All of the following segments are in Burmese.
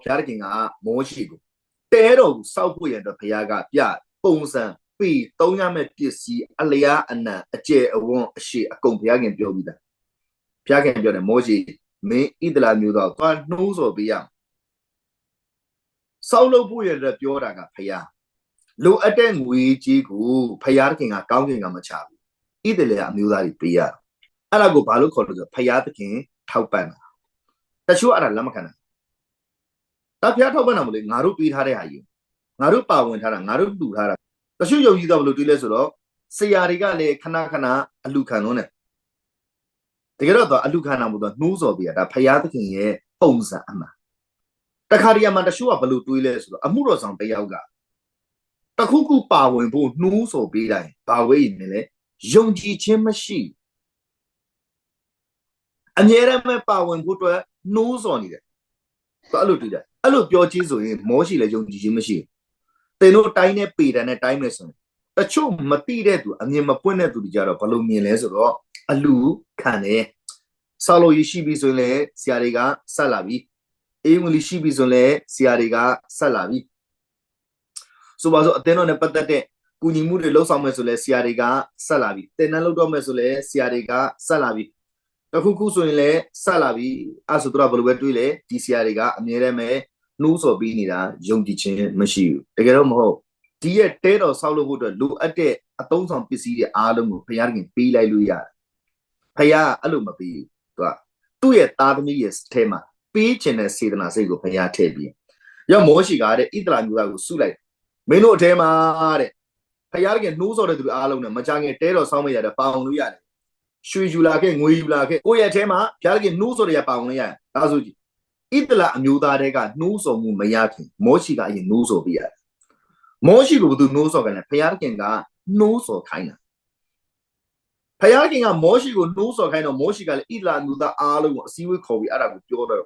ဘုရားသခင်ကမောရှိကိုတဲတော်ကိုစောက်ဖို့ရတဲ့ဘုရားကပြပုံစံပြီးသုံးရမယ့်ပစ္စည်းအလျားအနံအကျယ်အဝန်းအရှိအကုန်ဘုရားခင်ပြောပြီးသားဘုရားခင်ပြောတယ်မောရှိမင်းဣဒလာမျိုးသားသွားနှိုးဆော်ပေးရမယ်စောက်လို့ဖို့ရတဲ့ပြောတာကဘုရားလိုအပ်တဲ့ငွေကြီးကိုဘုရားသခင်ကကောင်းကင်ကမချဘူးဣဒလာအမျိုးသားတွေပေးရအဲ့ဒါကိုဘာလို့ခေါ်လို့ဆိုဘုရားသခင်ထောက်ပံ့တာတချို့အဲ့ဒါလက်မခံတာဒါ ဘုရားထောက်ပံ့တာမလို့ငါတို့ပေးထားတဲ့ဟာကြီးငါတို့ပါဝင်ထားတာငါတို့တူထားတာတချို့ယုံကြည်တော့ဘလို့တွေးလဲဆိုတော့ဆရာတွေကလည်းခဏခဏအလူခံလုံးနဲ့တကယ်တော့တော့အလူခံတာမို့တော့နှိုးဆော်ပြရဒါဘုရားသခင်ရဲ့ပုံစံအမှန်တခါတည်းမှာတချို့ကဘလို့တွေးလဲဆိုတော့အမှုတော်ဆောင်တယောက်ကတခုခုပါဝင်ဖို့နှိုးဆော်ပေးတိုင်းဘာဝေးနေလဲယုံကြည်ခြင်းမရှိအမြဲတမ်းပဲပါဝင်ဖို့အတွက်နှိုးဆော်နေတယ်အဲ့လိုတွေ့တယ် အဲ့လိုပြောချင်းဆိုရင်မောရှိလည်းယုံကြည်ခြင်းမရှိဘူးတင်တို့တိုင်းနဲ့ပေတန်နဲ့တိုင်းမယ်ဆိုရင်တချို့မတိတဲ့သူအမြင်မပွင့်တဲ့သူတွေကြတော့ဘယ်လိုမြင်လဲဆိုတော့အလူခံတယ်ဆောက်လို့ရရှိပြီဆိုရင်လည်းဆရာတွေကဆက်လာပြီအေးဝင်လီရှိပြီဆိုရင်လည်းဆရာတွေကဆက်လာပြီဆိုပါစို့အတင်းတော်နဲ့ပတ်သက်တဲ့ကူညီမှုတွေလှုပ်ဆောင်မယ်ဆိုလဲဆရာတွေကဆက်လာပြီတင်တန်းလှုပ်တော့မယ်ဆိုလဲဆရာတွေကဆက်လာပြီ တခုခုဆိုရင်လည်းဆက်လာပြီအဲ့ဆိုတော့ဘယ်လိုပဲတွေးလဲဒီဆရာတွေကအမြဲတမ်းပဲနှိုးဆော်ပြီးနေတာယုံကြည်ခြင်းမရှိဘူးတကယ်တော့မဟုတ်ဒီရဲ့တဲတော်ဆောက်လုပ်ဖို့အတွက်လိုအပ်တဲ့အသုံးဆောင်ပစ္စည်းတွေအားလုံးကိုဘုရားခင်ပေးလိုက်လို့ရတယ်ဘုရားအဲ့လိုမပေးဘူးသူကသူ့ရဲ့သားသမီးရဲ့အဲမှာပေးခြင်းတဲ့စေတနာစိတ်ကိုဘုရားထည့်ပြီးရောက်မောရှိကတဲ့ဣသရာမျိုးသားကိုစုလိုက်မင်းတို့အထဲမှာတဲ့ဖယားကနှိုးစော်တဲ့သူအားလုံးနဲ့မကြငယ်တဲတော်ဆောင်းမရတဲ့ပါအောင်လို့ရတယ် ရွှေယူလာခဲ့ငွေယူလာခဲ့ကိုယ့်ရဲ့အထဲမှာဖယားကနှိုးစော်တဲ့ပါအောင်လို့ရတယ်ဒါဆိုကြည့်ဣတလအမျိုးသားတွေကနှိုးစော်မှုမရခင်မောရှိကအရင်နှိုးစော်ပြရတယ်မောရှိကိုဘသူနှိုးစော်ခိုင်းလဲဖယားကကနှိုးစော်ခိုင်းတာဖယားကကမောရှိကိုနှိုးစော်ခိုင်းတော့မောရှိကလည်းဣတလအမျိုးသားအားလုံးကိုအစည်းအဝေးခေါ်ပြီးအဲ့ဒါကိုပြောတော့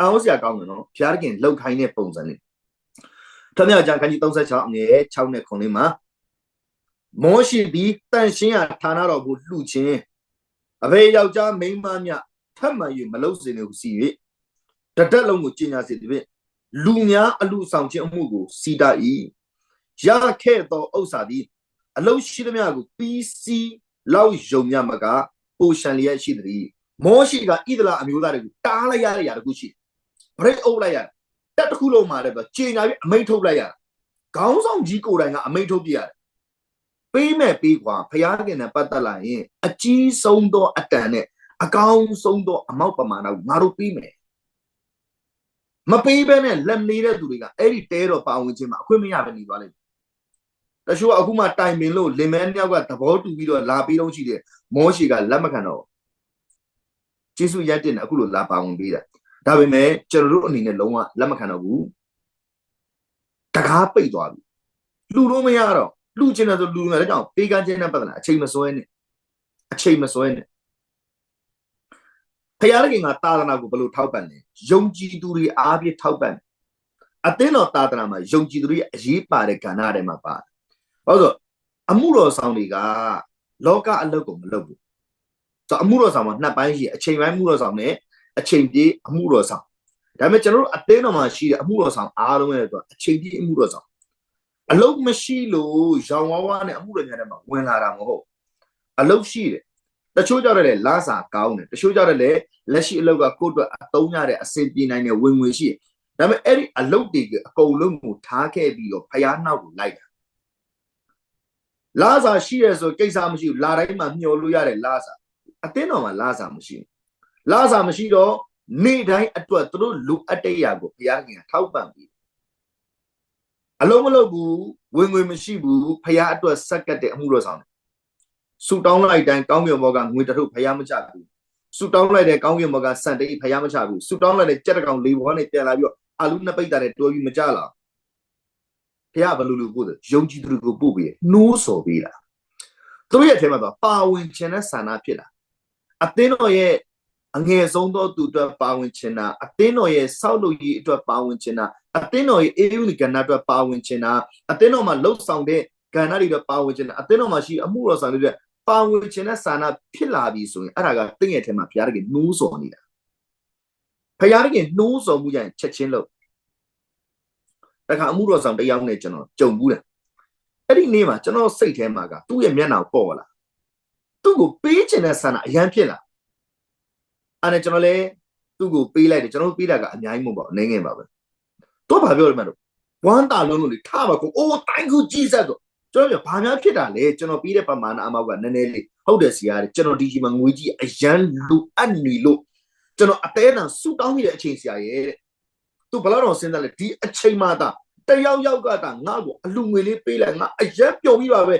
အောင်စရာကောင်းတယ်နော်ဖယားကလောက်ခိုင်းတဲ့ပုံစံလေးထမြောက်ကျမ်းခန်းကြီး36အငယ်6နဲ့9လေးမှာ မောရှိသည်တန်ရှင်းရာဌာနတော်ကိုလှူခြင်းအဘေယောက်ျားမိန်းမများထပ်မှန်၍မလုစေနေဟုစီ၍တတက်လုံးကိုကျင်ညာစေသည်ဖြင့်လူများအလူဆောင်ခြင်းအမှုကိုစီတာ၏ရခဲ့သောဥစ္စာသည်အလုရှိသမျှကိုပြီးစီးလောက်ယုံမြမကပိုရှန်လျက်ရှိသည်မောရှိကဣဒလာအမျိုးသားတွေကိုတားလိုက်ရတဲ့ຢာတခုရှိဘရိတ်အုပ်လိုက်ရတက်တစ်ခုလုံးမှာလည်းပဲကျင်ညာပြီးအမိန့်ထုတ်လိုက်ရခေါင်းဆောင်ကြီးကိုယ်တိုင်ကအမိန့်ထုတ်ပြရတယ် ပေးမဲ့ပေးကွာဖျားခင်နဲ့ပတ်သက်လာရင်အကြီးဆုံးသောအတန်နဲ့အကောင်းဆုံးသောအမောက်ပမာဏကိုငါတို့ပေးမယ်မပေးဘဲနဲ့လက်နေတဲ့သူတွေကအဲ့ဒီတဲတော်ပါဝင်ခြင်းမှာအခွင့်မရပဲနေသွားလိမ့်မယ်တချို့အခုမှတိုင်ပင်လို့လင်မဲတယောက်ကသဘောတူပြီးတော့လာပြီးတော့ရှိတယ်မောရှိကလက်မခံတော့ကျေးဇူးရက်တင်တယ်အခုလိုလာပါဝင်ပေးတာဒါပေမဲ့ကျွန်တော်တို့အနေနဲ့လုံးဝလက်မခံတော့ဘူးတကားပိတ်သွားပြီလူလို့မရတော့ လူချင်းတယ်ဆိုလူငယ်တဲ့ကြောင့်ပေးကမ်းခြင်းနဲ့ပတ်သက်လာအချိန်မစွဲနဲ့အချိန်မစွဲနဲ့ဖယားရခင်ကသာသနာကိုဘယ်လိုထောက်ပံ့လဲယုံကြည်သူတွေအားဖြင့်ထောက်ပံ့အသင်းတော်သာသနာမှာယုံကြည်သူတွေအရေးပါတဲ့ကဏ္ဍထဲမှာပါတယ်ဘာလို့ဆိုအမှုတော်ဆောင်တွေကလောကအလုပ်ကိုမလုပ်ဘူးဆိုအမှုတော်ဆောင်မှာနှစ်ပိုင်းရှိအချိန်ပိုင်းမှုတော်ဆောင်နဲ့အချိန်ပြေးအမှုတော်ဆောင်ဒါပေမဲ့ကျွန်တော်တို့အသင်းတော်မှာရှိတဲ့အမှုတော်ဆောင်အားလုံးရဲ့ဆိုအချိန်ပြေးအမှုတော်ဆောင် အလုတ်မရှိလို့ရောင်ဝါးဝါးနဲ့အမှုတွေများတဲ့မှာဝင်လာတာမဟုတ်အလုတ်ရှိတယ်တချို့ကြတော့လေလာစာကောင်းတယ်တချို့ကြတော့လေလက်ရှိအလုတ်ကကိုယ့်အတွက်အသုံးရတဲ့အဆင်ပြေနိုင်တဲ့ဝင်ငွေရှိတယ်ဒါပေမဲ့အဲ့ဒီအလုတ်တွေကအကုန်လုံးကိုထားခဲ့ပြီးတော့ဖျားနောက်ကိုလိုက်တာလာစာရှိရဆိုကိစ္စမရှိဘူးလာတိုင်းမှာမျှော်လို့ရတယ်လာစာအတင်းတော်မှာလာစာမရှိဘူးလာစာမရှိတော့နေ့တိုင်းအတွက်သူတို့လူအပ်တဲ့ရာကိုဘုရားခင်ထောက်ပံ့ပြီး အလုံးမလုံးဘူးဝင်ငွေမရှိဘူးဖះအတွက်ဆက်ကတ်တဲ့အမှုတော်ဆောင်တယ်ဆူတောင်းလိုက်တိုင်းကောင်းကင်ဘောကငွေတထုပ်ဖះမချဘူးဆူတောင်းလိုက်တဲ့ကောင်းကင်ဘောကစံတိတ်ဖះမချဘူးဆူတောင်းလိုက်တဲ့ကြက်တကောင်လေးဘောနဲ့ပြန်လာပြီးတော့အာလူနှစ်ပိတ်တာနဲ့တွဲပြီးမကြလာဖះဘလူလူပို့တယ်ယုံကြည်သူတွေကိုပို့ပြီးနှိုးဆော်ပေးတာသူတို့ရဲ့အထဲမှာတော့ပါဝင်ခြင်းနဲ့ဆန္ဒဖြစ်လာအသင်းတော်ရဲ့အငယ်ဆုံးသောသူအတွက်ပါဝင်ခြင်းတာအသင်းတော်ရဲ့စောက်လုပ်ရေးအတွက်ပါဝင်ခြင်းတာ အသင်းတော်ရဲ့အေးဥလီကဏ္ဍအတွက်ပါဝင်ခြင်းတာအသင်းတော်မှာလှုပ်ဆောင်တဲ့ကဏ္ဍတွေအတွက်ပါဝင်ခြင်းတာအသင်းတော်မှာရှိအမှုတော်ဆောင်တွေအတွက်ပါဝင်ခြင်းနဲ့စာနာဖြစ်လာပြီဆိုရင်အဲ့ဒါကတင့်ရဲ့ထဲမှာဘုရားတကယ်နှိုးဆော်နေတာဘုရားတကယ်နှိုးဆော်မှုကြရင်ချက်ချင်းလို့တခါအမှုတော်ဆောင်တယောက်နဲ့ကျွန်တော်ကြုံဘူးတယ်အဲ့ဒီနေ့မှာကျွန်တော်စိတ်ထဲမှာကသူ့ရဲ့မျက်နှာကိုပေါ်လာသူ့ကိုပေးချင်တဲ့ဆန္ဒအရန်ဖြစ်လာအဲ့ဒါကျွန်တော်လည်းသူ့ကိုပေးလိုက်တယ်ကျွန်တော်ပေးတာကအများကြီးမဟုတ်ပါဘူးအနေငယ်ပါပဲ တော့ဘာပြောရမလဲဝမ်းတာလုံးလို့လေထားပါကိုအိုးတိုင်းကူကြီးဆက်တော့ကျွန်တော်ပြောဘာများဖြစ်တာလဲကျွန်တော်ပြီးတဲ့ပမာဏအမောက်ကနည်းနည်းလေးဟုတ်တယ်စီရတယ်ကျွန်တော်ဒီကြီးမှာငွေကြီးအရန်လူအပ်နေလို့ကျွန်တော်အသေးအံဆူတောင်းမိတဲ့အချိန်စီရရဲ့တဲ့သူဘယ်တော့စဉ်းစားလဲဒီအချိန်မှသာတယောက်ယောက်ကတာငါ့ကိုအလူငွေလေးပေးလိုက်ငါအရန်ပျော်ပြီးပါပဲ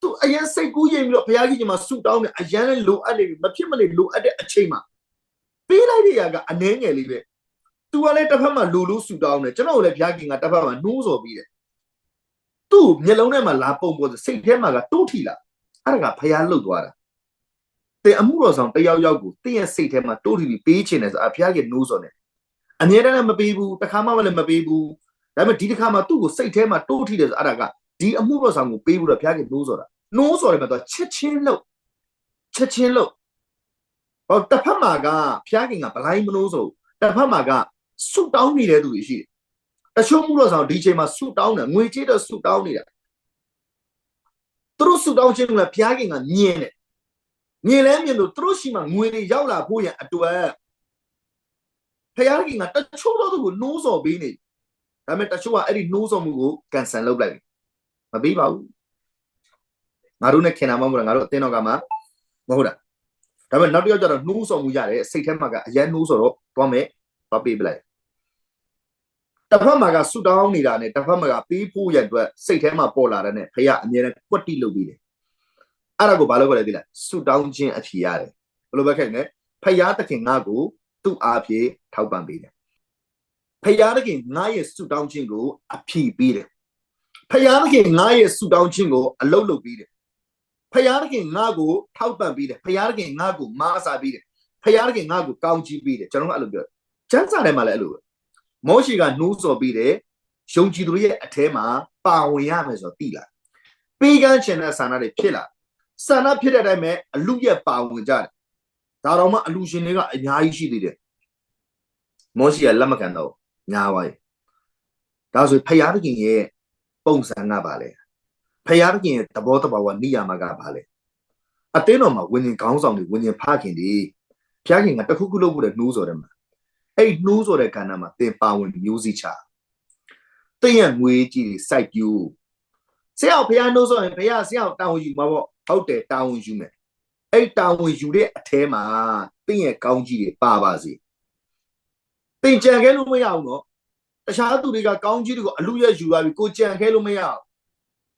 သူအရန်စိတ်ကူးရင်ပြီးတော့ဘုရားကြီးကမှဆူတောင်းတယ်အရန်လည်းလိုအပ်နေပြီမဖြစ်မနေလိုအပ်တဲ့အချိန်မှာပေးလိုက်တဲ့ຢာကအနှဲငယ်လေးပဲ သူကလည်းတစ်ဖက်မှာလူလူဆူတောင်းတယ်ကျွန်တော်လည်းဘုရားကြီးကတစ်ဖက်မှာနှိုးဆော်ပြီးတယ်သူ့မျက်လုံးထဲမှာလာပုံပေါ်စိတ်ထဲမှာကတိုးထီလာအဲ့ဒါကဘုရားလှုပ်သွားတာတင်အမှုတော်ဆောင်တယောက်ယောက်ကိုတင်းရဲ့စိတ်ထဲမှာတိုးထီပြီးပေးချင်တယ်ဆိုအဘုရားကြီးနှိုးဆော်တယ်အမြဲတမ်းမပေးဘူးတစ်ခါမှလည်းမပေးဘူးဒါပေမဲ့ဒီတစ်ခါမှသူ့ကိုစိတ်ထဲမှာတိုးထီတယ်ဆိုအဲ့ဒါကဒီအမှုတော်ဆောင်ကိုပေးပြီးတော့ဘုရားကြီးနှိုးဆော်တာနှိုးဆော်တယ်မှာတော့ချက်ချင်းလို့ချက်ချင်းလို့ဟောတစ်ဖက်မှာကဘုရားခင်ကဗလိုင်းမနှိုးဆော်တစ်ဖက်မှာက ဆုတောင်းနေတဲ့သူတွေရှိတယ်တချို့မှုတော်ဆောင်ဒီချိန်မှာဆုတောင်းတယ်ငွေကြေးတော့ဆုတောင်းနေတာသူတို့ဆုတောင်းခြင်းကလည်းဘုရားခင်ကမြင်တယ်မြင်လဲမြင်လို့သူတို့ရှိမှငွေတွေရောက်လာဖို့ရန်အတွက်ဘုရားခင်ကတချို့တော့သူကိုနှိုးဆော်ပေးနေဒါပေမဲ့တချို့ကအဲ့ဒီနှိုးဆော်မှုကိုကန်ဆယ်လုပ်လိုက်မပေးပါဘူးငါတို့နဲ့ခင်တာမဟုတ်ဘူးငါတို့အတင်းတော်ကမှမဟုတ်တာဒါပေမဲ့နောက်တစ်ယောက်ကျတော့နှိုးဆော်မှုရတယ်စိတ်ထဲမှာကအရန်နှိုးဆော်တော့သွားမယ်သွားပေးပလိုက် တစ်ဖက်မှာကဆူတောင်းနေတာနဲ့တစ်ဖက်မှာကပေးဖို့ရအတွက်စိတ်ထဲမှာပေါ်လာတဲ့နဲ့ဖခင်အမြဲတမ်းကွက်တိလုပ်ပြီးတယ်အဲ့ဒါကိုဘာလို့ခေါ်လဲသိလားဆူတောင်းခြင်းအဖြေရတယ်ဘယ်လိုပဲခဲ့လဲဖခင်တခင်ငါ့ကိုသူ့အားဖြင့်ထောက်ပံ့ပေးတယ်ဖခင်တခင်ငါရဲ့ဆူတောင်းခြင်းကိုအဖြေပေးတယ်ဖခင်တခင်ငါရဲ့ဆူတောင်းခြင်းကိုအလုပ်လုပ်ပေးတယ်ဖခင်တခင်ငါ့ကိုထောက်ပံ့ပေးတယ်ဖခင်တခင်ငါ့ကိုမားစားပေးတယ်ဖခင်တခင်ငါ့ကိုကောင်းချီးပေးတယ်ကျွန်တော်ကအဲ့လိုပြောကျမ်းစာထဲမှာလည်းအဲ့လိုပဲ မောရှိကနှိုးဆော်ပြီးတယ်ယုံကြည်သူရဲ့အထဲမှာပါဝင်ရမယ်ဆိုတော့သိလာပေးကမ်းချင်တဲ့ဆန္ဒတွေဖြစ်လာဆန္ဒဖြစ်တဲ့အတိုင်းပဲအလူရဲ့ပါဝင်ကြတယ်ဒါတော့မှအလူရှင်တွေကအများကြီးရှိသေးတယ်မောရှိကလက်မခံတော့ညာပါရဲ့ဒါဆိုဖယားသခင်ရဲ့ပုံစံကပါလေဖယားသခင်ရဲ့သဘောတဘာဝနိယာမကပါလေအတင်းတော်မှာဝิญဉ်ခေါင်းဆောင်တွေဝิญဉ်ဖခင်တွေဖျားခင်ကတခုခုလုပ်ဖို့တဲ့နှိုးဆော်တယ်မှာ အဲ့နှိုးဆိုတဲ့ကဏ္ဍမှာသင်ပါဝင်မျိုးစိချသင်ရဲ့ငွေကြီးတွေစိုက်ပြူဆရာဘုရားနှိုးဆိုရင်ဘုရားဆရာတာဝန်ယူမှာပေါ့ဟုတ်တယ်တာဝန်ယူမယ်အဲ့တာဝန်ယူတဲ့အထဲမှာသင်ရဲ့ကောင်းကြီးတွေပါပါစေသင်ကြံခဲလို့မရဘူးနော်တခြားသူတွေကကောင်းကြီးတွေကိုအလူရဲ့ယူသွားပြီးကိုကြံခဲလို့မရဘူး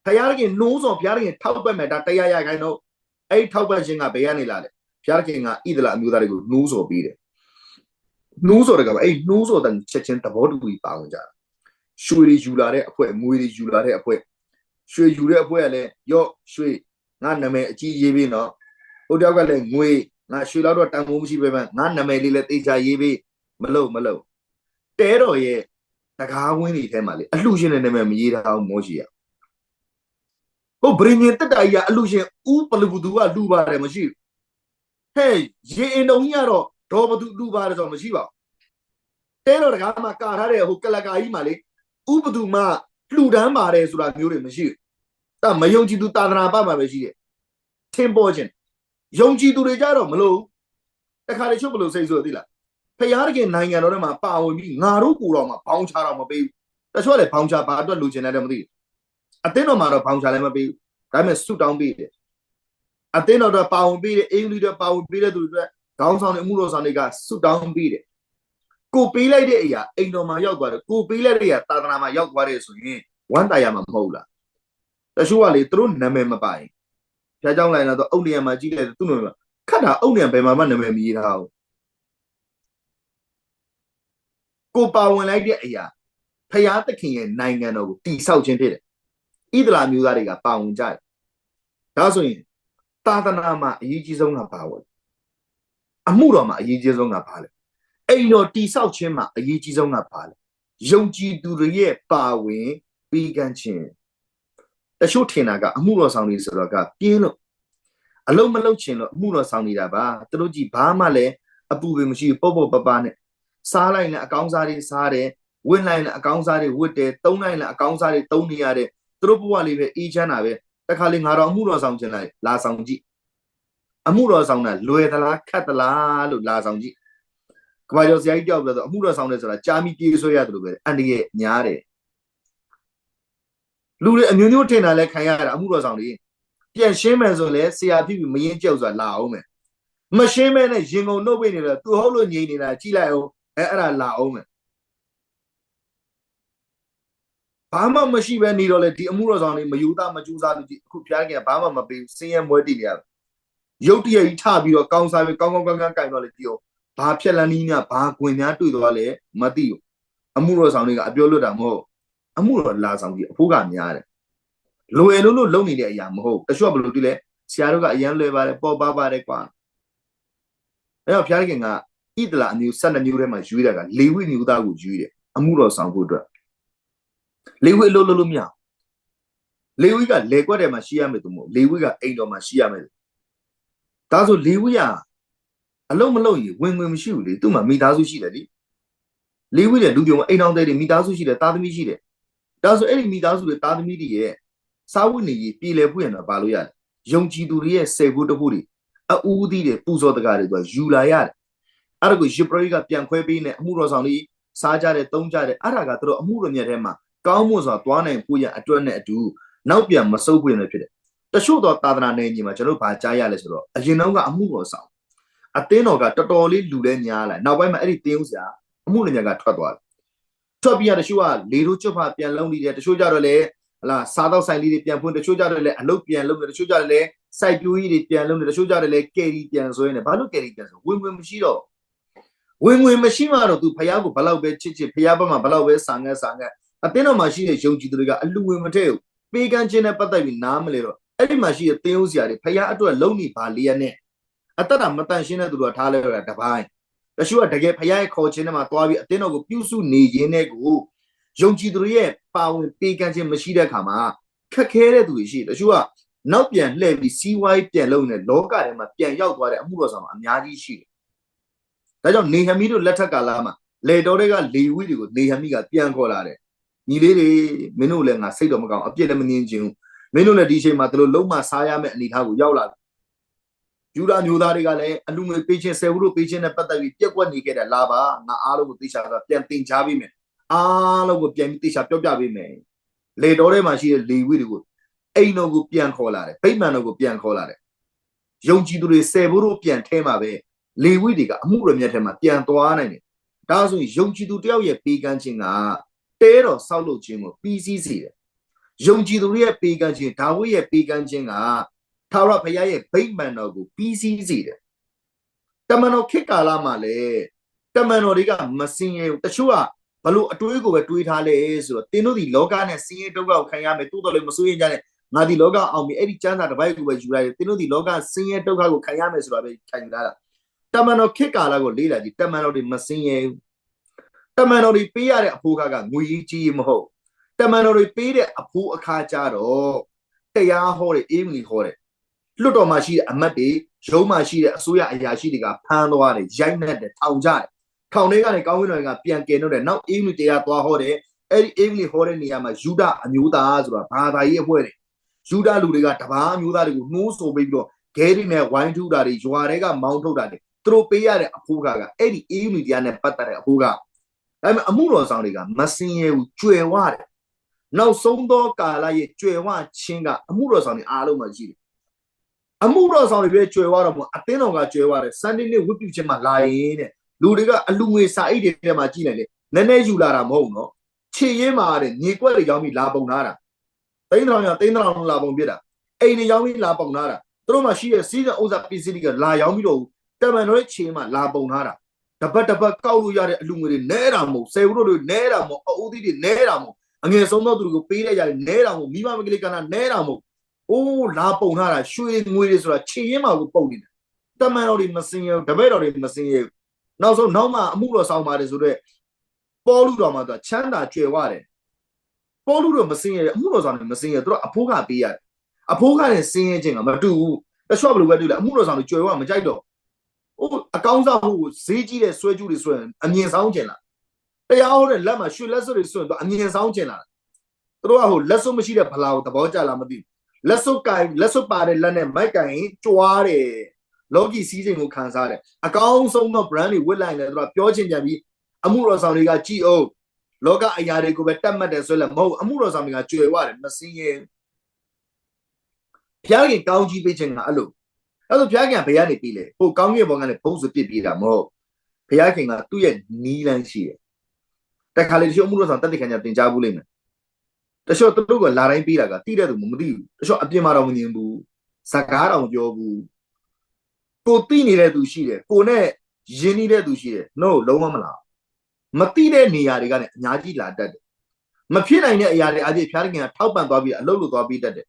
ဘုရားခင်နှိုးဆောင်ဘုရားခင်ထောက်ပတ်မယ်ဒါတရားရခိုင်းတော့အဲ့ထောက်ပတ်ခြင်းကဘယ်ကနေလာလဲဘုရားခင်ကဣဒလအမျိုးသားတွေကိုနှိုးဆော်ပြီးတယ် နှိုးစော်တဲ့ကအဲ့နှိုးစော်တဲ့ချက်ချင်းသဘောတူပြီးပါဝင်ကြတာရွှေတွေယူလာတဲ့အဖွဲ့ငွေတွေယူလာတဲ့အဖွဲ့ရွှေယူတဲ့အဖွဲ့ကလည်းရော့ရွှေငါနာမည်အကြီးရေးပြီးနော်ဟိုတယောက်ကလည်းငွေငါရွှေလောက်တော့တန်ဖိုးမရှိပဲငါနာမည်လေးလည်းတေချာရေးပြီးမလို့မလို့တဲတော်ရဲ့တကားဝင်းတွေထဲမှာလေအလှရှင်တဲ့နာမည်မရေးထားအောင်မောရှိရဟိုဗရင်ရင်တက်တာကြီးကအလှရှင်ဦးပလူဘူးသူကလူပါတယ်မရှိဘူးဟဲ့ရေအင်တုံကြီးကတော့ ဒေါ်ဘသူလူပါတယ်ဆိုတော့မရှိပါဘူးတဲတော်တကားမှာကာထားတဲ့ဟိုကလကာကြီးမှာလေဥပသူမှလှူဒန်းပါတယ်ဆိုတာမျိုးတွေမရှိဘူးဒါမယုံကြည်သူတာသနာပမှာပဲရှိတယ်ထင်ပေါ်ခြင်းယုံကြည်သူတွေကြတော့မလို့တခါလေချုပ်ဘလို့စိတ်ဆိုသိလားဖျားတကယ်နိုင်ငံတော်ထဲမှာပါဝင်ပြီးငါတို့ကိုတော့မှဘောင်းချတော့မပေးဘူးတချို့လည်းဘောင်းချဘာအတွက်လူချင်တယ်လည်းမသိဘူးအတင်းတော်မှာတော့ဘောင်းချလည်းမပေးဘူးဒါပေမဲ့ဆူတောင်းပေးတယ်အတင်းတော်တော့ပါဝင်ပေးတယ်အင်္ဂလိပ်တော့ပါဝင်ပေးတဲ့သူတွေ ခေါင်းဆောင်တဲ့အမှုတော်ဆောင်တွေကဆွတောင်းပြီးတယ်ကိုပေးလိုက်တဲ့အရာအိမ်တော်မှာရောက်သွားတယ်ကိုပေးလိုက်တဲ့အရာသာသနာမှာရောက်သွားတယ်ဆိုရင်ဝမ်းတာရမှာမဟုတ်လားတချို့ကလေသူတို့နာမည်မပိုင်ဖျားเจ้าလိုက်လာတော့အုတ်နေရမှာကြီးလိုက်သူ့နာမည်ခတ်တာအုတ်နေရဘယ်မှာမှနာမည်မရေးထားဘူးကိုပါဝင်လိုက်တဲ့အရာဖျားသခင်ရဲ့နိုင်ငံတော်ကိုတိဆောက်ခြင်းဖြစ်တယ်ဣသလာမျိုးသားတွေကပါဝင်ကြတယ်ဒါဆိုရင်သာသနာမှာအရေးကြီးဆုံးကပါဝင် အမှုတော်မှာအရေးကြီးဆုံးကဘာလဲအိမ်တော်တိဆောက်ခြင်းမှာအရေးကြီးဆုံးကဘာလဲယုံကြည်သူတွေရဲ့ပါဝင်ပြီးကန်းခြင်းတချို့ထင်တာကအမှုတော်ဆောင်နေဆိုတော့ကပြင်းလို့အလုံးမလုံးချင်လို့အမှုတော်ဆောင်နေတာပါသူတို့ကြည့်ဘာမှလည်းအပူပင်မရှိဘူးပေါ့ပေါ့ပပနဲ့စားလိုက်လည်းအကောင်းစားတွေစားတယ်ဝင်လိုက်လည်းအကောင်းစားတွေဝတ်တယ်သုံးလိုက်လည်းအကောင်းစားတွေသုံးနေရတယ်သူတို့ဘဝလေးပဲအေးချမ်းတာပဲတခါလေငါတော့အမှုတော်ဆောင်ချင်လိုက်လာဆောင်ကြည့် အမှုတော်ဆောင်တာလွယ်သလားခက်သလားလို့လာဆောင်ကြည့်ကဘာကျော်ဆရာကြီးကြောက်ပြောတော့အမှုတော်ဆောင်တယ်ဆိုတာကြာမီပြေးဆွဲရတယ်လို့ပဲအန်ဒီရဲ့ညားတယ်လူတွေအမျိုးမျိုးထင်တာလဲခံရတာအမှုတော်ဆောင်တွေပြန်ရှင်းမယ်ဆိုလဲဆရာဖြစ်ပြီးမရင်ကြောက်ဆိုတာလာအောင်မယ်မရှင်းမဲနဲ့ရင်ကုန်နှုတ်ပိနေတော့သူဟုတ်လို့ငြိမ်နေတာကြည့်လိုက်အောင်အဲအဲ့ဒါလာအောင်မယ်ဘာမှမရှိပဲနေတော့လေဒီအမှုတော်ဆောင်တွေမယူသားမကြူးစားလို့ဒီအခုဖျားခင်ဘာမှမပေးစင်းရဲမွဲတည်နေရ ရုတ်တရက်ကြီးထပြီးတော့ကောင်းစားပြီးကောင်းကောင်းကန်းကန်းကင်တော့လေဒီရောဘာဖြက်လန်းနည်းများဘာကွင်များတွေ့သွားလဲမသိဘူးအမှုတော်ဆောင်တွေကအပြောလွတ်တာမဟုတ်အမှုတော်လာဆောင်ကြီးအဖိုးကများတယ်လွယ်လို့လို့လုံနေတဲ့အရာမဟုတ်တချို့ကဘယ်လိုတွေ့လဲဆရာတို့ကအရန်လွယ်ပါတယ်ပေါ်ပါပါတယ်ကွာအဲ့တော့ဖျားခင်ကဣတလာအမျိုး၁၂မျိုးထဲမှာယူရတာကလေဝိမျိုးသားကိုယူတယ်အမှုတော်ဆောင်ဖို့အတွက်လေဝိလို့လို့လို့မရလေဝိကလေကွက်တယ်မှာရှိရမယ်သူမို့လေဝိကအိမ်တော်မှာရှိရမယ် ဒါဆိုလေဝိကအလုံးမလုံးရင်ဝင်ဝင်မရှိဘူးလေသူ့မှာမိသားစုရှိတယ်လေလေဝိတဲ့လူပြုံအိမ်တော်တဲ့မိသားစုရှိတယ်သားသမီးရှိတယ်ဒါဆိုအဲ့ဒီမိသားစုတွေသားသမီးတွေရဲ့စာဝတ်နေရေးပြည်လည်ဖို့ရတော့ပါလို့ရတယ်ယုံကြည်သူတွေရဲ့စေဖို့တဖို့တွေအူးသီးတွေပူဇော်တကားတွေဆိုယူလာရတယ်အဲ့ဒါကိုယေဘရဟိကပြန်ခွဲပေးနေအမှုတော်ဆောင်တွေစားကြတယ်သုံးကြတယ်အဲ့ဒါကသူတို့အမှုတော်မြတ်ထဲမှာကောင်းမှုဆိုတာသွားနိုင်ဖို့ရအတွက်နဲ့အတူနောက်ပြန်မဆုပ်ဖွင့်လို့ဖြစ်တယ် တချို့တော့သာသနာနယ်ကြီးမှာကျွန်တော်ဗာကြားရလဲဆိုတော့အရင်တော့ကအမှုတော်ဆောင်အသင်းတော်ကတော်တော်လေးလူလဲညားလာနောက်ပိုင်းမှာအဲ့ဒီတင်းဦးစရာအမှုတော်မြတ်ကထွက်သွားတယ်ထွက်ပြီးရတချို့ကလေတို့ကျွတ်ဖပြန်လုံးနေတယ်တချို့ကြတော့လေဟလာစားတော့ဆိုင်လေးတွေပြန်ဖွင့်တချို့ကြတော့လေအလုပ်ပြန်လုပ်တယ်တချို့ကြတော့လေစိုက်ပျိုးကြီးတွေပြန်လုပ်တယ်တချို့ကြတော့လေကယ်ရီပြန်ဆွဲနေဘာလို့ကယ်ရီပြန်ဆွဲဝင်ဝင်မရှိတော့ဝင်ဝင်မရှိမှတော့သူဖះကိုဘလောက်ပဲချစ်ချစ်ဖះဘက်မှာဘလောက်ပဲစာငတ်စာငတ်အတင်းတော်မှာရှိတဲ့ယုံကြည်သူတွေကအလူဝင်မထည့်ဘူးပေးကမ်းခြင်းနဲ့ပတ်သက်ပြီးနားမလဲတော့ အဲ့ဒီမှာရှိတဲ့တင်းဦးစရာတွေဖះအတွက်လုံနေပါလျက်နဲ့အသက်တာမတန်ရှင်းတဲ့သူတို့ကထားလဲရတာတပိုင်းတချို့ကတကယ်ဖះရဲ့ခေါ်ခြင်းနဲ့မှာသွားပြီးအတင်းတော်ကိုပြုစုနေခြင်းနဲ့ကိုယုံကြည်သူတွေရဲ့ပါဝင်ပေးကမ်းခြင်းမရှိတဲ့အခါမှာခက်ခဲတဲ့သူတွေရှိတယ်တချို့ကနောက်ပြန်လှည့်ပြီးစီးဝိုင်းပြန်လုံနေလောကထဲမှာပြန်ရောက်သွားတဲ့အမှုတော်ဆောင်မှာအများကြီးရှိတယ်ဒါကြောင့်နေဟမီတို့လက်ထက်ကာလမှာလေတော်တွေကလေဝိတွေကိုနေဟမီကပြန်ခေါ်လာတယ်ညီလေးတွေမင်းတို့လည်းငါစိတ်တော်မကောင်းအပြစ်လည်းမငင်းခြင်း မင်းတို့လည်းဒီအချိန်မှာတို့လုံးမစားရမယ့်အနေအထားကိုရောက်လာတယ်ယူဒာမျိုးသားတွေကလည်းအလူငွေပေးခြင်းဆယ်ဘူးတို့ပေးခြင်းနဲ့ပတ်သက်ပြီးပြက်ကွက်နေခဲ့တဲ့လာပါငါအားလုံးကိုသိချတာပြန်တင်ချပေးမယ်အားလုံးကိုပြန်ပြီးသိချပြောပြပေးမယ်လေတော်ထဲမှာရှိတဲ့လေဝိတွေကိုအိမ်တော်ကိုပြန်ခေါ်လာတယ်ဗိမာန်တော်ကိုပြန်ခေါ်လာတယ်ယုံကြည်သူတွေဆယ်ဘူးတို့ပြန်ထဲမှာပဲလေဝိတွေကအမှုရမြတ်ထဲမှာပြန်သွားနိုင်တယ်ဒါဆိုရင်ယုံကြည်သူတယောက်ရဲ့ပေးကမ်းခြင်းကတဲတော်ဆောက်လုပ်ခြင်းကိုပြီးစည်းစေတယ် ယုံကြည်သူတွေရဲ့ပေးကမ်းခြင်းဒါဝိရဲ့ပေးကမ်းခြင်းကထာဝရဘုရားရဲ့ဗိမာန်တော်ကိုပြီးစည်းစေတယ်တမန်တော်ခေတ်ကာလမှာလေတမန်တော်တွေကမစင်ရဘူးတချို့ကဘလို့အတွေးကိုပဲတွေးထားလဲဆိုတော့တင်းတို့ဒီလောကနဲ့စင်ရဒုက္ခကိုခံရမယ်တိုးတော်လည်းမစိုးရင်ကြတဲ့ငါဒီလောကအောင်ပြီအဲ့ဒီကျမ်းစာတစ်ပိုက်ကိုပဲယူလိုက်တယ်တင်းတို့ဒီလောကစင်ရဒုက္ခကိုခံရမယ်ဆိုတာပဲခံယူလာတာတမန်တော်ခေတ်ကာလကိုလေ့လာကြည့်တမန်တော်တွေမစင်ရဘူးတမန်တော်တွေပေးရတဲ့အဖိုးခါကငွေကြီးမဟုတ်တ မန်တော်တွေပေးတဲ့အဖိုးအခါကြတော့တရားဟောတယ်အေးမလီဟောတယ်လွတ်တော်မှာရှိတဲ့အမတ်တွေရုံးမှာရှိတဲ့အစိုးရအရာရှိတွေကဖမ်းသွားတယ်ရိုက်နှက်တယ်ထောင်ကြတယ်ထောင်ထဲကနေကောင်းဝင်းတော်ကပြန်ကယ်တော့တယ်နောက်အေးမလီတရားသွားဟောတယ်အဲ့ဒီအေးမလီဟောတဲ့နေရာမှာယူဒအမျိုးသားဆိုတာဘာသာရေးအဖွဲ့တွေယူဒလူတွေကတပားအမျိုးသားတွေကိုနှိုးဆိုပြီးတော့ဂဲရီနဲ့ဝိုင်းထူတာတွေရွာတွေကမောင်းထုတ်တာတွေသူတို့ပေးရတဲ့အဖိုးကကအဲ့ဒီအေးမီဒီယာနဲ့ပတ်သက်တဲ့အဖိုးကဒါပေမဲ့အမှုတော်ဆောင်တွေကမစင်ရဘူးကြွယ်ဝတယ် နောက်ဆုံးသောကာလရဲ့ကြွယ်ဝခြင်းကအမှုတော်ဆောင်တွေအားလုံးမှာရှိတယ်အမှုတော်ဆောင်တွေပဲကြွယ်ဝတော့မဟုတ်အသင်းတော်ကကြွယ်ဝတယ် Sunday နေ့ဝတ်ပြုခြင်းမှာလာရင်တဲ့လူတွေကအလူငွေစာအိတ်တွေထဲမှာကြည့်နိုင်လေနည်းနည်းယူလာတာမဟုတ်နော်ခြေရင်းမှာတဲ့ညီကွက်တွေရောက်ပြီးလာပုံထားတာတိန်းတော်ရတိန်းတော်လာပုံပြတာအိမ်တွေရောက်ပြီးလာပုံထားတာသူတို့မှရှိတဲ့စီးတဲ့ဥစ္စာပစ္စည်းတွေကလာရောက်ပြီးတော့တမန်တော်ရဲ့ခြေမှာလာပုံထားတာတပတ်တပတ်ကောက်လို့ရတဲ့အလူငွေတွေနဲတာမဟုတ်ဆယ်ဘူးတို့တွေနဲတာမဟုတ်အဦးသီးတွေနဲတာမဟုတ် အငယ်ဆုံးသောသူတွေကိုပေးတဲ့ຢာတွေနဲတာမဟုတ်မိမမကလေးကနာနဲတာမဟုတ်အိုးလာပုံထားတာရွှေငွေတွေဆိုတာခြေရင်းမှာကိုပုံနေတယ်တမန်တော်တွေမစင်ရတပည့်တော်တွေမစင်ရနောက်ဆုံးနောက်မှအမှုတော်ဆောင်ပါတယ်ဆိုတော့ပေါ်လူတော်မှာသူချမ်းသာကြွယ်ဝတယ်ပေါ်လူတော်မစင်ရအမှုတော်ဆောင်တွေမစင်ရသူတို့အဖိုးကပေးရတယ်အဖိုးကလည်းစင်ရခြင်းကမတူဘူးတချို့ဘယ်လိုပဲတူလဲအမှုတော်ဆောင်တွေကြွယ်ဝမကြိုက်တော့ဟိုအကောင်းစားမှုကိုဈေးကြီးတဲ့ဆွဲကျူးတွေဆွဲအမြင်ဆောင်ကျင်လား တတရားဟောတဲ့လက်မှာရွှေလက်စွပ်တွေစွန့်တော့အမြင်ဆောင်ကျင်လာသူတို့ကဟိုလက်စွပ်မရှိတဲ့ဖလာကိုသဘောကျလာမသိလက်စွပ်ကင်လက်စွပ်ပါတဲ့လက်နဲ့မိုက်ကင်ကြွားတယ်လောကီစီးစိမ်ကိုခံစားတယ်အကောင်းဆုံးသော brand တွေဝစ်လိုက်တယ်သူတို့ပြောချင်ကြပြီးအမှုတော်ဆောင်တွေကကြည်အောင်လောကအရာတွေကိုပဲတတ်မှတ်တယ်ဆိုလည်းမဟုတ်အမှုတော်ဆောင်တွေကကြွယ်ဝတယ်မစင်းရင်ဖျားခင်ကောင်းကြီးပေးခြင်းကအဲ့လိုအဲ့လိုဖျားခင်ကဘယ်ကနေပြီးလဲဟိုကောင်းကြီးဘောကနေဘုံစပစ်ပြေးတာမဟုတ်ဖျားခင်ကသူ့ရဲ့နီးလန်းရှိတယ် တခါလေတချို့အမှုတော်ဆောင်တက်တဲ့ခံကြတင်ကြဘူးလိမ့်မယ်တချို့သူတို့ကလာတိုင်းပေးတာကတိတဲ့သူမမသိဘူးတချို့အပြင်မှာတော့မမြင်ဘူးစကားတော့မပြောဘူးကိုတိနေတဲ့သူရှိတယ်ကိုနဲ့ယဉ်နေတဲ့သူရှိတယ် no လုံးဝမလားမတိတဲ့နေရာတွေကလည်းအများကြီးလာတတ်တယ်မဖြစ်နိုင်တဲ့အရာတွေအပြည့်ဖျားခင်ကထောက်ပံ့သွားပြီးအလုပ်လုပ်သွားပြီးတတ်တယ်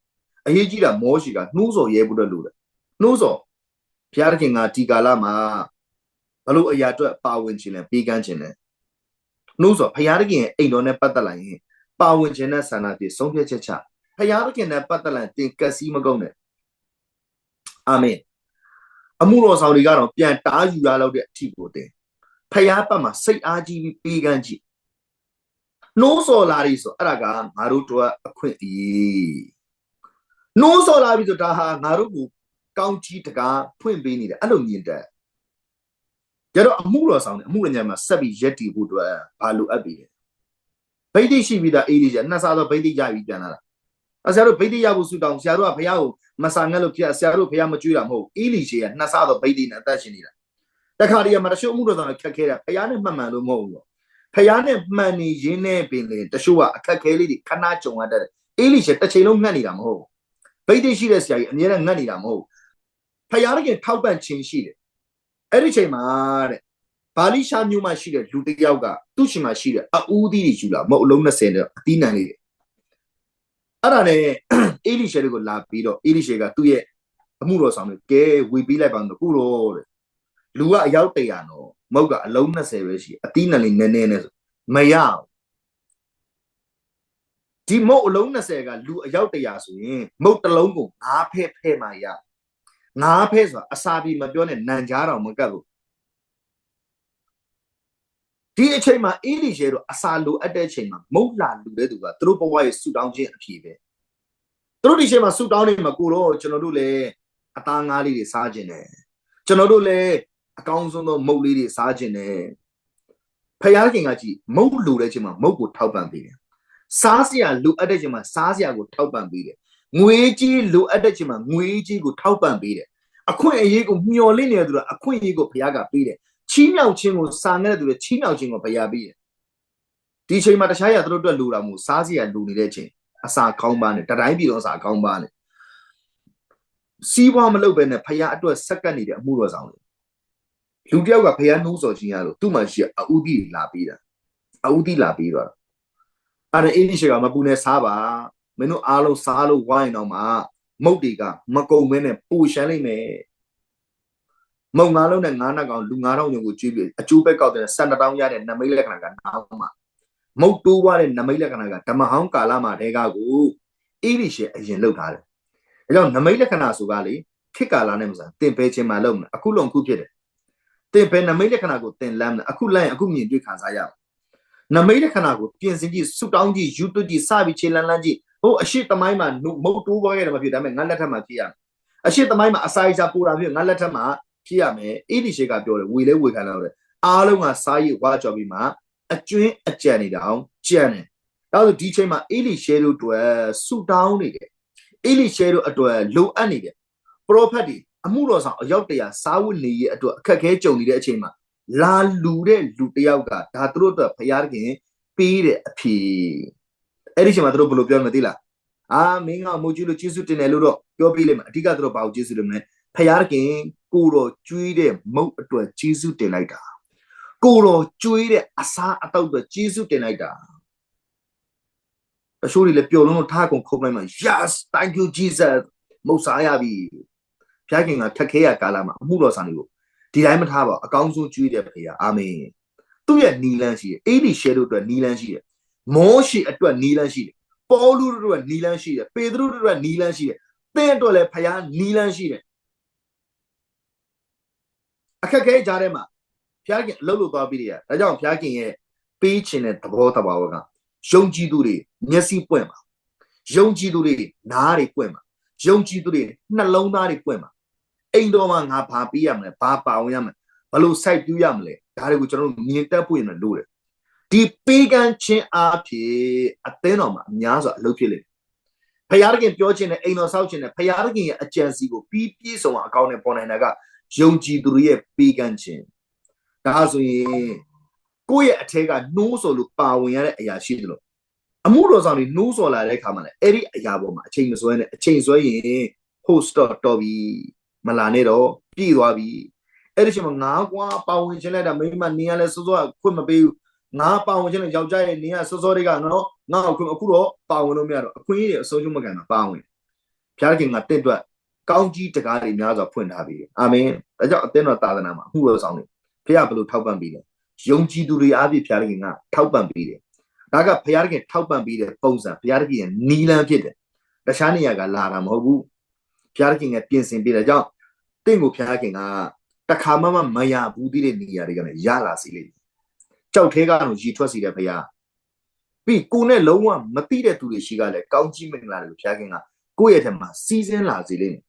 အရေးကြီးတာမောရှိကနှိုးစော်ရဲဖို့လို့တယ်နှိုးစော်ဖျားခင်ကဒီကာလမှာဘလို့အရာအတွက်ပါဝင်ခြင်းလဲပေးကမ်းခြင်း လဲနှိုးစော်ဖျားခင်ရဲ့အိမ်တော်နဲ့ပတ်သက်လာရင်ပါဝင်ခြင်းနဲ့ဆန္ဒတည်ဆုံးဖြတ်ချက်ချဖျားခင်နဲ့ပတ်သက်လာတင်ကက်စီမကုန်းနဲ့အာမင်အမှုတော်ဆောင်တွေကတော့ပြန်တားယူရလောက်တဲ့အထီကိုတင်ဖျားပတ်မှာစိတ်အားကြီးပြီးပေးကမ်းကြည့်နှိုးစော်လာပြီဆိုအဲ့ဒါကငါတို့တို့အခွင့်အရေးနှိုးစော်လာပြီဆိုဒါဟာငါတို့ကိုကောင်းကြီးတကားဖွင့်ပေးနေတယ်အဲ့လိုမြင်တယ် ကြတော့အမှုတော်ဆောင်တယ်အမှုရညမှာဆက်ပြီးရက်တည်ဖို့အတွက်ဘာလိုအပ်ပြီလဲဗိဒ္ဓရှိပြီးသားအေးလေးကျနှစ်စားတော့ဗိဒ္ဓရပြီးပြန်လာတာအဆရာတို့ဗိဒ္ဓရဖို့ဆူတောင်းဆရာတို့ကဘုရားကိုမဆာငတ်လို့ဖြစ်ဆရာတို့ဘုရားမကြွေးတာမဟုတ်အေးလီရှေကနှစ်စားတော့ဗိဒ္ဓနဲ့အသက်ရှင်နေတာတခါတည်းမှာတချို့အမှုတော်ဆောင်ခက်ခဲတာဘုရားနဲ့မှတ်မှန်လို့မဟုတ်ဘူးဖယားနဲ့မှန်နေရင်းနဲ့ပင်လေတချို့ကအခက်ခဲလေးတွေခဏကြုံရတတ်တယ်အေးလိရှေတစ်ချိန်လုံးငတ်နေတာမဟုတ်ဗိတ်တိရှိတဲ့ဆရာကြီးအမြဲတမ်းငတ်နေတာမဟုတ်ဖယားတကယ်ထောက်ပံ့ခြင်းရှိတယ် အဲ့ဒီချိန်မှာတဲ့ဘာလိရှာမျိုးမှရှိတဲ့လူတစ်ယောက်ကသူ့ရှင်မှာရှိတဲ့အူးသီးတွေယူလာမဟုတ်အလုံး20နဲ့အသီးနှံလေးတွေအဲ့ဒါနဲ့အေးလိရှေတွေကိုလာပြီးတော့အေးလိရှေကသူ့ရဲ့အမှုတော်ဆောင်တွေကဲဝေပေးလိုက်ပါတော့ခုတော့တဲ့လူကအယောက်တရာနော်မဟုတ်ကအလုံး20ပဲရှိအသီးနှံလေးနည်းနည်းနဲ့ဆိုမရဘူးဒီမုတ်အလုံး20ကလူအယောက်100ဆိုရင်မုတ်တစ်လုံးကို9ဖဲဖဲမှရ 9ဖဲဆိုတာအစာပြီးမပြောနဲ့နန်ကြားတော်မကတ်ဘူးဒီအချိန်မှာအေးလီရှဲတို့အစာလိုအပ်တဲ့အချိန်မှာမုတ်လာလူတဲ့သူကသူတို့ဘဝရဲ့ဆူတောင်းခြင်းအဖြစ်ပဲသူတို့ဒီချိန်မှာဆူတောင်းနေမှာကိုတော့ကျွန်တော်တို့လည်းအသားငါးလေးတွေစားခြင်းတယ်ကျွန်တော်တို့လည်းအကောင်းဆုံးသောမုတ်လေးတွေစားခြင်းတယ်ဖယားခင်ကကြည့်မုတ်လိုတဲ့ချိန်မှာမုတ်ကိုထောက်ပံ့ပေးတယ်စားစရာလိုအပ်တဲ့ချိန်မှာစားစရာကိုထောက်ပံ့ပေးတယ် ငွေကြီးလိုအပ်တဲ့ချိန်မှာငွေကြီးကိုထောက်ပံ့ပေးတယ်အခွင့်အရေးကိုမျှော်လင့်နေတဲ့သူကအခွင့်အရေးကိုဘုရားကပေးတယ်ချီးမြှောက်ခြင်းကိုစာငတ်တဲ့သူတွေချီးမြှောက်ခြင်းကိုဘုရားပေးတယ်ဒီချိန်မှာတခြားရသူတို့အတွက်လိုတာမို့စားစရာလိုနေတဲ့ချိန်အစာကောင်းပါနဲ့တတိုင်းပြည်လုံးအစာကောင်းပါနဲ့စီးပွားမလုပ်ဘဲနဲ့ဖယားအတွက်စက္ကန့်နေတဲ့အမှုတော်ဆောင်တယ်လူတယောက်ကဖယားနှိုးဆော်ခြင်းရလို့သူ့မှာရှိအဥတီလာပြီးတာအဥတီလာပြီးတော့အဲ့ဒါအေးဒီရှေကမပူနဲ့စားပါ မင်းတို့အားလုံးစားလို့ဝိုင်းတော့မှမုတ်တွေကမကုံမဲနဲ့ပူရှမ်းလိုက်မယ်မုံငါလုံးနဲ့ငါးနှကောင်လူ9000ကျော်ကိုကျွေးပြီးအကျိုးပဲကောက်တဲ့12တောင်းရတဲ့နမိတ်လက္ခဏာကနောက်မှမုတ်တိုးွားတဲ့နမိတ်လက္ခဏာကဓမ္မဟောင်းကာလမှာတဲကကိုအေးဒီရှေအရင်လောက်ထားတယ်အဲကြောင့်နမိတ်လက္ခဏာဆိုကလေခေတ်ကာလနဲ့မစားတင်ပဲချင်းမှလုံးမအခုလုံးခုဖြစ်တယ်တင်ပဲနမိတ်လက္ခဏာကိုတင်လမ်းတယ်အခုလိုက်အခုမြင်တွေ့ခံစားရအောင်နမိတ်လက္ခဏာကိုပြင်ဆင်ကြည့်ဆူတောင်းကြည့်ယူသွကြည့်စပြီးခြေလန်းလန်းကြည့် ဟိုအရှိတမိုင်းမှာမုတ်တိုးပေါ်ခဲ့တယ်မဖြစ်ဒါပေမဲ့ငါလက်ထက်မှာဖြစ်ရမယ်အရှိတမိုင်းမှာအစာအိစာပူတာဖြစ်ငါလက်ထက်မှာဖြစ်ရမယ်အေဒီရှေကပြောတယ်ဝေလဲဝေခံလာတယ်အားလုံးကစားရည်ဝါကြော်ပြီးမှအကျွင်းအကြံနေတာအောင်ကြံတယ်ဒါဆိုဒီချိန်မှာအေလီရှဲတို့အတွက်ဆူတောင်းနေတယ်အေလီရှဲတို့အတွက်လိုအပ်နေတယ်ပရောဖက်တွေအမှုတော်ဆောင်အယောက်တရာစားဝတ်နေရအတွက်အခက်ခဲကြုံနေတဲ့အချိန်မှာလာလူတဲ့လူတယောက်ကဒါသူတို့အတွက်ဖရားခင်ပေးတဲ့အဖြေ အဲ့ဒီချိန်မှာသူတို့ဘယ်လိုပြောမလဲသိလားအာမင်းကမိုးကျူးလို့ကျေးဇူးတင်တယ်လို့တော့ပြောပြလိမ့်မယ်အဓိကသူတို့ဘာကိုကျေးဇူးတင်မလဲဖရားခင်ကိုတော်ကျွေးတဲ့မုတ်အတွက်ကျေးဇူးတင်လိုက်တာကိုတော်ကျွေးတဲ့အစားအတော့အတွက်ကျေးဇူးတင်လိုက်တာအရှိုးတွေလည်းပျော်လုံးလို့ထားကုန်ခုံလိုက်မှ yes thank you jesus မုတ်စားရပြီဖျားခင်ကထက်ခဲရကာလမှာအမှုတော်ဆန်တွေကိုဒီတိုင်းမထားပါအကောင်းဆုံးကျွေးတဲ့ဖေရအာမင်သူ့ရဲ့နီလန်းရှိတယ်အေဒီရှဲတို့အတွက်နီလန်းရှိတယ် မောရှိအတွက်နီလန်းရှိတယ်ပေါလုတို့အတွက်နီလန်းရှိတယ်ပေတရုတို့အတွက်နီလန်းရှိတယ်သင်အတွက်လည်းဖခင်နီလန်းရှိတယ်အခက်ခဲကြားထဲမှာဖျားခင်အလုပ်လုပ်သွားပြီးတယ်ဒါကြောင့်ဖျားခင်ရဲ့ပေးခြင်းတဲ့သဘောတဘာဝကယုံကြည်သူတွေမျက်စိပွင့်ပါယုံကြည်သူတွေနားတွေပွင့်ပါယုံကြည်သူတွေနှလုံးသားတွေပွင့်ပါအိမ်တော်မှာငါဘာပေးရမလဲဘာပါဝင်ရမလဲဘလို့စိုက်ပြူးရမလဲဒါတွေကိုကျွန်တော်တို့မြင်တတ်ဖို့ရမယ်လို့တယ် ဒီပေးကမ်းခြင်းအားဖြင့်အသင်းတော်မှာအများစွာအလုပ်ဖြစ်လိမ့်မယ်ဖယားတခင်ပြောခြင်းနဲ့အိမ်တော်ဆောက်ခြင်းနဲ့ဖယားတခင်ရဲ့အကြံစီကိုပြီးပြည့်စုံအောင်အကောင့်နဲ့ပေါ်နိုင်တာကယုံကြည်သူတွေရဲ့ပေးကမ်းခြင်းဒါဆိုရင်ကိုယ့်ရဲ့အထက်ကနှိုးဆော်လို့ပါဝင်ရတဲ့အရာရှိတယ်လို့အမှုတော်ဆောင်တွေနှိုးဆော်လာတဲ့အခါမှာလည်းအဲ့ဒီအရာပေါ်မှာအချိန်မဆွဲနဲ့အချိန်ဆွဲရင် host တော့တော်ပြီမလာနဲ့တော့ပြည်သွားပြီအဲ့ဒီချိန်မှာငါကွာပါဝင်ခြင်းလိုက်တာမိမနေရလဲစောစောခွင့်မပေးဘူး ငါပါဝင်ခြင်းလိုက်ယောက်ျားရဲ့နေရစောစောတွေကနော်ငါ့ကိုအခုတော့ပါဝင်လို့မရတော့အခွင့်အရေးတွေအဆုံးရှုံးမကန်တာပါဝင်ဖျားခင်ကတင့်အတွက်ကောင်းကြီးတကားတွေများစွာဖွင့်ထားပြီအာမင်ဒါကြောင့်အသင်းတော်သာသနာမှာအမှုတော်ဆောင်တွေဖခင်ဘယ်လိုထောက်ပံ့ပေးလဲယုံကြည်သူတွေအားဖြင့်ဖျားခင်ကထောက်ပံ့ပေးတယ်ဒါကဖျားခင်ထောက်ပံ့ပေးတဲ့ပုံစံဖျားခင်ရဲ့နီလန်းဖြစ်တယ်တခြားနေရာကလာတာမဟုတ်ဘူးဖျားခင်ကပြင်ဆင်ပေးတဲ့ကြောင့်တင့်ကိုဖျားခင်ကတခါမှမမရဘူးသေးတဲ့နေရာတွေကလည်းရလာစီလိမ့်မယ် ကြောက်သေးကတော့ရီထွက်စီတဲ့ဖျားပြီးကိုနဲ့လုံးဝမတိတဲ့သူတွေရှိကလည်းကောင်းကြီးမင်္ဂလာတွေကိုဖျားခင်ကကိုယ့်ရဲ့ထက်မှာစီးစင်းလာစီလိမ့်မယ်